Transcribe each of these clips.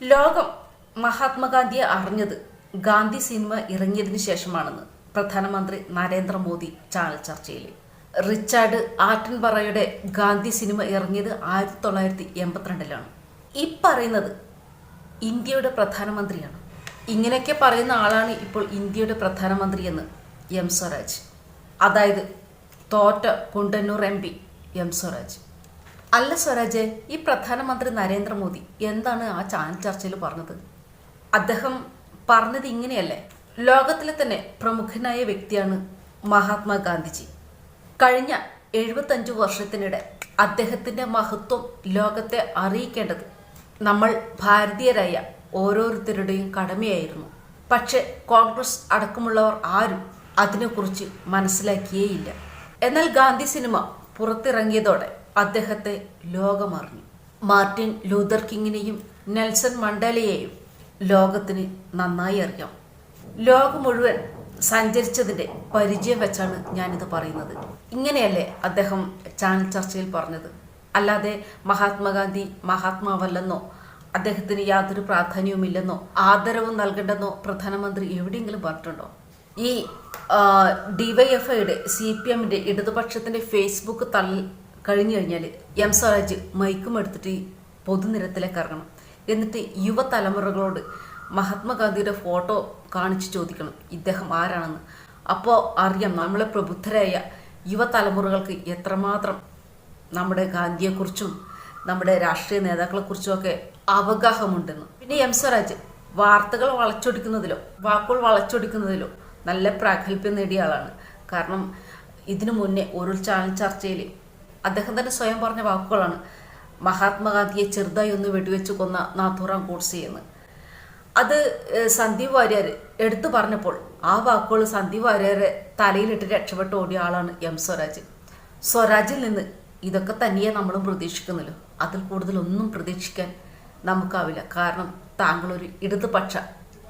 ലോകം മഹാത്മാഗാന്ധിയെ അറിഞ്ഞത് ഗാന്ധി സിനിമ ഇറങ്ങിയതിനു ശേഷമാണെന്ന് പ്രധാനമന്ത്രി നരേന്ദ്രമോദി ചാനൽ ചർച്ചയിൽ. റിച്ചാർഡ് ആറ്റൻബറയുടെ ഗാന്ധി സിനിമ ഇറങ്ങിയത് ആയിരത്തി തൊള്ളായിരത്തി എൺപത്തിരണ്ടിലാണ്. ഈ പറയുന്നത് ഇന്ത്യയുടെ പ്രധാനമന്ത്രിയാണ്. ഇങ്ങനെയൊക്കെ പറയുന്ന ആളാണ് ഇപ്പോൾ ഇന്ത്യയുടെ പ്രധാനമന്ത്രി എന്ന് എം സ്വരാജ്. അതായത് തോറ്റ Kundannoor M P M Swaraj. അല്ല സ്വരാജ് ഈ പ്രധാനമന്ത്രി നരേന്ദ്രമോദി എന്താണ് ആ ചാനൽ ചർച്ചയിൽ പറഞ്ഞത്? അദ്ദേഹം പറഞ്ഞത് ഇങ്ങനെയല്ലേ ലോകത്തിലെ തന്നെ പ്രമുഖനായ വ്യക്തിയാണ് മഹാത്മാഗാന്ധിജി. കഴിഞ്ഞ എഴുപത്തഞ്ചു വർഷത്തിനിടെ അദ്ദേഹത്തിന്റെ മഹത്വം ലോകത്തെ അറിയിക്കേണ്ടത് നമ്മൾ ഭാരതീയരായ ഓരോരുത്തരുടെയും കടമയായിരുന്നു. പക്ഷേ കോൺഗ്രസ് അടക്കമുള്ളവർ ആരും അതിനെക്കുറിച്ച് മനസ്സിലാക്കിയേയില്ല. എന്നാൽ ഗാന്ധി സിനിമ പുറത്തിറങ്ങിയതോടെ അദ്ദേഹത്തെ ലോകമറിഞ്ഞു. മാർട്ടിൻ ലൂതർ കിങ്ങിനെയും നെൽസൺ മണ്ടേലയെയും ലോകത്തിന് നന്നായി അറിയാം. ലോകം മുഴുവൻ സഞ്ചരിച്ചതിന്റെ പരിചയം വെച്ചാണ് ഞാനിത് പറയുന്നത്. ഇങ്ങനെയല്ലേ അദ്ദേഹം ചാനൽ ചർച്ചയിൽ പറഞ്ഞത്? അല്ലാതെ മഹാത്മാഗാന്ധി മഹാത്മാവല്ലെന്നോ അദ്ദേഹത്തിന് യാതൊരു പ്രാധാന്യവുമില്ലെന്നോ ആദരവും നൽകണ്ടെന്നോ പ്രധാനമന്ത്രി എവിടെയെങ്കിലും പറഞ്ഞിട്ടുണ്ടോ? ഈ ഡിവൈഎഫ്ഐയുടെ സി പി എമ്മിന്റെ ഇടതുപക്ഷത്തിന്റെ ഫേസ്ബുക്ക് തള്ളി കഴിഞ്ഞു കഴിഞ്ഞാൽ എം സ്വരാജ് മൈക്കും എടുത്തിട്ട് പൊതുനിരത്തിലേക്ക് ഇറങ്ങണം. എന്നിട്ട് യുവതലമുറകളോട് മഹാത്മാഗാന്ധിയുടെ ഫോട്ടോ കാണിച്ച് ചോദിക്കണം ഇദ്ദേഹം ആരാണെന്ന്. അപ്പോൾ അറിയാം നമ്മളെ പ്രബുദ്ധരായ യുവതലമുറകൾക്ക് എത്രമാത്രം നമ്മുടെ ഗാന്ധിയെക്കുറിച്ചും നമ്മുടെ രാഷ്ട്രീയ നേതാക്കളെക്കുറിച്ചും ഒക്കെ അവഗാഹമുണ്ടെന്ന്. പിന്നെ എം സ്വരാജ് വാർത്തകൾ വളച്ചൊടിക്കുന്നതിലോ വാക്കുകൾ വളച്ചൊടിക്കുന്നതിലോ നല്ല പ്രാഗൽഭ്യം നേടിയ ആളാണ്. കാരണം ഇതിനു മുന്നേ ഒരു ചാനൽ ചർച്ചയിൽ അദ്ദേഹം തന്നെ സ്വയം പറഞ്ഞ വാക്കുകളാണ്. മഹാത്മാഗാന്ധിയെ ചെറുതായി ഒന്ന് വെടിവെച്ചു കൊന്ന നാഥുറാം ഗോഡ്സെ എന്ന്. അത് സന്ദീപ് വാര്യർ എടുത്തു പറഞ്ഞപ്പോൾ ആ വാക്കുകൾ സന്ദീപ് വാര്യരെ തലയിലിട്ട് രക്ഷപ്പെട്ട് ഓടിയ ആളാണ് എം സ്വരാജ്. സ്വരാജിൽ നിന്ന് ഇതൊക്കെ തന്നെയേ നമ്മളും പ്രതീക്ഷിക്കുന്നല്ലോ. അതിൽ കൂടുതലൊന്നും പ്രതീക്ഷിക്കാൻ നമുക്കാവില്ല. കാരണം താങ്കളൊരു ഇടതുപക്ഷ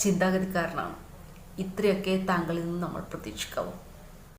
ചിന്താഗതിക്കാരനാണ്. ഇത്രയൊക്കെ താങ്കളിൽ നിന്ന് നമ്മൾ പ്രതീക്ഷിക്കാവൂ.